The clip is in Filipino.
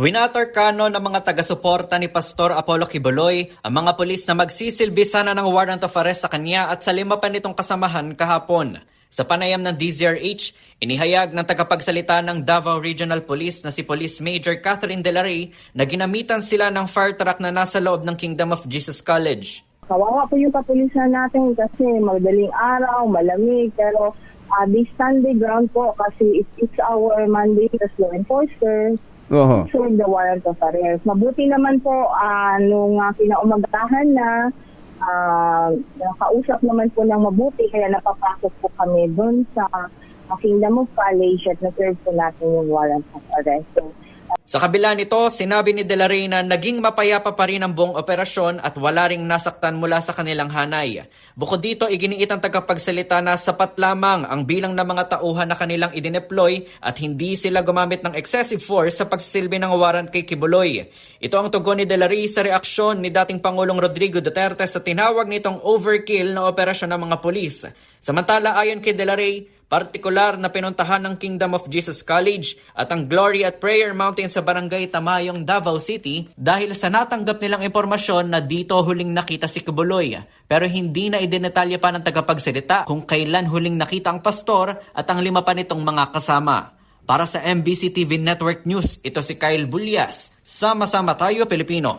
Winatarkano ng mga taga-suporta ni Pastor Apollo Kibuloy ang mga pulis na magsisilbi sana ng warrant of arrest sa kanya at sa lima pa nitong kasamahan kahapon. Sa panayam ng DZRH, inihayag ng tagapagsalita ng Davao Regional Police na si Police Major Catherine De La Rey na ginamitan sila ng fire truck na nasa loob ng Kingdom of Jesus College. Kawawa po yung kapulisan natin kasi madaling araw, malamig, pero uh, they stand ground po kasi it's, it's our mandate as law enforcers To serve the warrant of arrest. Mabuti naman po uh, nung uh, kinaumagahan na uh, nakausap naman po ng mabuti kaya napapasok po kami doon sa Kingdom of College at na-serve po natin yung warrant of arrest. So, Sa kabila nito, sinabi ni De La Rey na naging mapayapa pa rin ang buong operasyon at wala ring nasaktan mula sa kanilang hanay. Bukod dito, iginiit ang tagapagsalita na sapat lamang ang bilang ng mga tauhan na kanilang idineploy at hindi sila gumamit ng excessive force sa pagsisilbi ng warrant kay Kibuloy. Ito ang tugon ni De La Rey sa reaksyon ni dating Pangulong Rodrigo Duterte sa tinawag nitong overkill na operasyon ng mga pulis. Samantala, ayon kay De La Rey, partikular na pinuntahan ng Kingdom of Jesus College at ang Glory at Prayer Mountain sa Barangay Tamayong, Davao City dahil sa natanggap nilang impormasyon na dito huling nakita si Kubuloy. Pero hindi na idinetalya pa ng tagapagsalita kung kailan huling nakita ang pastor at ang lima pa nitong mga kasama. Para sa MBC TV Network News, ito si Kyle Bulyas. Sama-sama tayo, Pilipino.